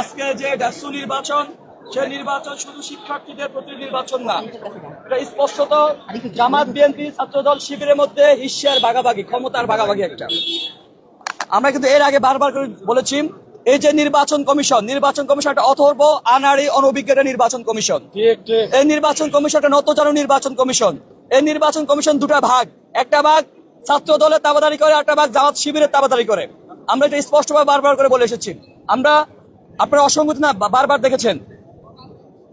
আজকে যে ডাকসু নির্বাচন সে নির্বাচন শুধু শিক্ষার্থীদের প্রতি নির্বাচন না এটা স্পষ্টত জামাত বিএনপি ছাত্রদল শিবিরের মধ্যে হিস্যার ভাগাভাগি ক্ষমতার ভাগাভাগি একটা। আমরা কিন্তু এর আগে বারবার করে বলেছি এই যে নির্বাচন কমিশন নির্বাচন কমিশন একটা অথর্ব আনাড়ি অনভিজ্ঞ একটা নির্বাচন কমিশন। এই নির্বাচন কমিশন একটা নতজানু নির্বাচন কমিশন। এই নির্বাচন কমিশন দুটা ভাগ একটা ভাগ ছাত্র দলের তাবাদারি করে একটা ভাগ জামাত শিবিরের তাবাদারি করে। আমরা এটা স্পষ্টভাবে বারবার করে বলে এসেছি। আমরা আপনারা অসংগতি না বারবার দেখেছেন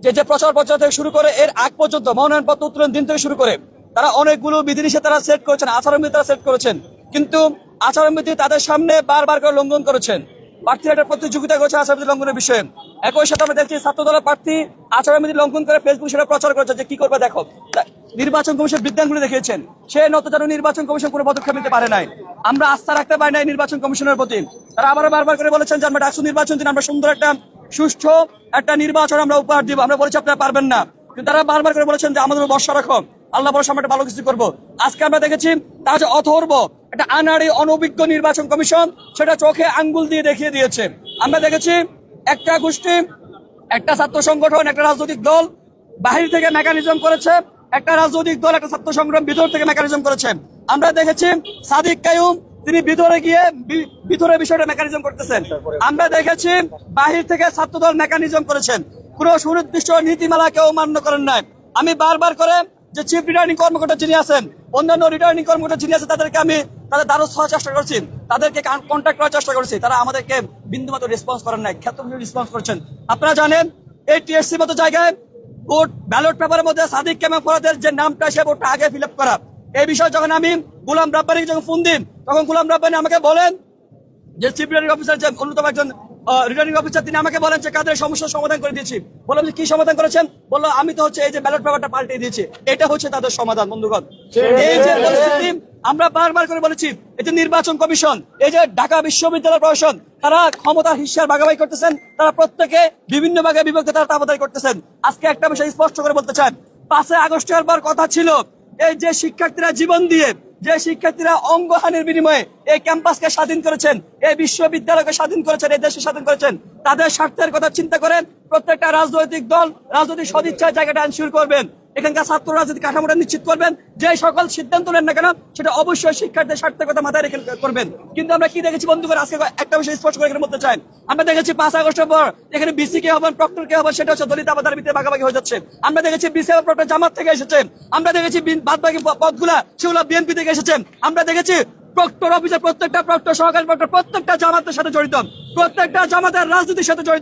যে যে প্রচার প্রচার থেকে শুরু করে এর আগ পর্যন্ত মনোনয়নপত্র উত্তোলন দিন থেকে শুরু করে তারা অনেকগুলো বিধিনিষেধ তারা সেট করেছেন আচরণবিধি তারা সেট করেছেন। কিন্তু আচরণবিধি তাদের সামনে বারবার করে লঙ্ঘন করেছেন। প্রার্থীরা একটা প্রতিযোগিতা করেছে আচরণবিধি লঙ্ঘনের বিষয়ে। একই সাথে আমরা দেখছি ছাত্র দলের প্রার্থী আচরণবিধি লঙ্ঘন করে ফেসবুক সেটা প্রচার করেছে যে, কি করবে দেখো? নির্বাচন কমিশন বিদ্যাঙ্গুলি দেখিয়েছেন। সে নতজানু নির্বাচন কমিশন কোনো পদক্ষেপ নিতে পারে নাই। আমরা আস্থা রাখতে পারি নাই নির্বাচন কমিশনের প্রতি। তারা আবারও বারবার করে বলেছেন যে, আমরা ডাকসু নির্বাচন দিন, আমরা সুন্দর একটা, সুষ্ঠু একটা নির্বাচন আমরা উপহার দিব। আমরা বলেছি, আপনারা পারবেন না। কিন্তু তারা বারবার করে বলেছেন যে, আমাদের বর্ষা রাখো। আল্লাহ বর্ষা আমরা ভালো কিছু করব। আজকে আমরা দেখেছি, তার যে অথর্ব, একটা আনাড়ি, অনভিজ্ঞ নির্বাচন কমিশন, সেটা চোখে আঙ্গুল দিয়ে দেখিয়ে দিয়েছে। আমরা দেখেছি, একটা গোষ্ঠী, একটা ছাত্র সংগঠন, একটা রাজনৈতিক দল বাহির থেকে মেকানিজম করেছে, একটা রাজনৈতিক দল, একটা ছাত্র সংগ্রাম ভিতর থেকে মেকানিজম করেছে। আমরা দেখেছি সাদিক কায়ুম তিনি ভিতরে গিয়ে ভিতরে বিষয়টা মেকানিজম করতেছেন। আমরা দেখেছি বাহির থেকে ছাত্র দল মেকানিজম করেছেন। কোন সুনির্দিষ্ট নীতিমালা কেউ মান্য করেন নাই। আমি বারবার করে যে চিফ রিটার্নিং কর্মকর্তা যিনি আছেন অন্যান্য রিটার্নিং কর্মকর্তা যিনি আছেন তাদেরকে আমি তাদের দ্বারস্থ হওয়ার চেষ্টা করছি। তাদেরকে কন্ট্যাক্ট করার চেষ্টা করছি। তারা আমাদেরকে বিন্দুমাত্র রেসপন্স করেন নাই ক্ষেত্র রেসপন্স করছেন। আপনারা জানেন এই টিএসসি মতো জায়গায় ভোট ব্যালট পেপারের মধ্যে সাদিক কেমন ফরাদের যে নামটা সে ভোটটা আগে ফিল আপ করা। এই বিষয়ে যখন আমি গুলাম রাব্বানিকে যখন ফোন দিন তখন গুলাম রাব্বানি আমাকে বলেন যে চিফ রিটার্নিং অফিসার যে অন্যতম একজন রিটার্নিং অফিসার তিনি আমাকে বলেন যে কাদের সমস্যার সমাধান করে দিয়েছি। বললাম যে কি সমাধান করেছেন? বলল আমি তো হচ্ছে এই যে ব্যালট পেপারটা পাল্টে দিয়েছি। এটা হচ্ছে তাদের সমাধান বন্ধুগণ। এই যে পরিস্থিতি আমরা বারবার করে বলেছি এই যে নির্বাচন কমিশন এই যে ঢাকা বিশ্ববিদ্যালয় প্রশাসন তারা ক্ষমতার হিসার ভাগাভাগি করতেছেন তারা প্রত্যেকে বিভিন্ন ভাগে বিভক্ত তারা তাবাদারি করতেছেন। আজকে একটা বিষয় স্পষ্ট করে বলতে চান পাঁচই আগস্টের পর কথা ছিল এই যে শিক্ষার্থীরা জীবন দিয়ে, যে শিক্ষার্থীরা অঙ্গহানির বিনিময়ে এই ক্যাম্পাসকে স্বাধীন করেছেন, এই বিশ্ববিদ্যালয়কে স্বাধীন করেছেন, এই দেশে স্বাধীন করেছেন, তাদের স্বার্থের কথা চিন্তা করেন, প্রত্যেকটা রাজনৈতিক দল, রাজনৈতিক সদিচ্ছায় জায়গাটা এনশিওর করবেন। এখানকার ছাত্র রাজনীতি কাঠামোটা নিশ্চিত করবেন, যে সকল সিদ্ধান্ত নেন না কেন, সেটা অবশ্যই শিক্ষার্থীর স্বার্থের কথা মাথায় রেখে করবেন। কিন্তু আমরা কি দেখেছি বন্ধুগণ? আজকে একটা বিষয় স্পষ্ট করে এখানে বলতে চাই। আমরা দেখেছি পাঁচ আগস্টের পর এখানে বিসি কে হবেন, প্রক্টর কে হবেন, সেটা হচ্ছে দলিত আবাদার ভিতরে ভাগাভাগি হয়ে যাচ্ছে। আমরা দেখেছি বিসি এবং প্রক্টর জামাত থেকে এসেছে। আমরা দেখেছি বাদ বাকি পদগুলা সেগুলো বিএনপি থেকে এসেছে। আমরা দেখেছি প্রক্টর অফিসের প্রত্যেকটা প্রক্টর, সহকারী প্রক্টর প্রত্যেকটা জামাতের সাথে জড়িত। প্রত্যেকটা জামাতের রাজনীতির সাথে জড়িত।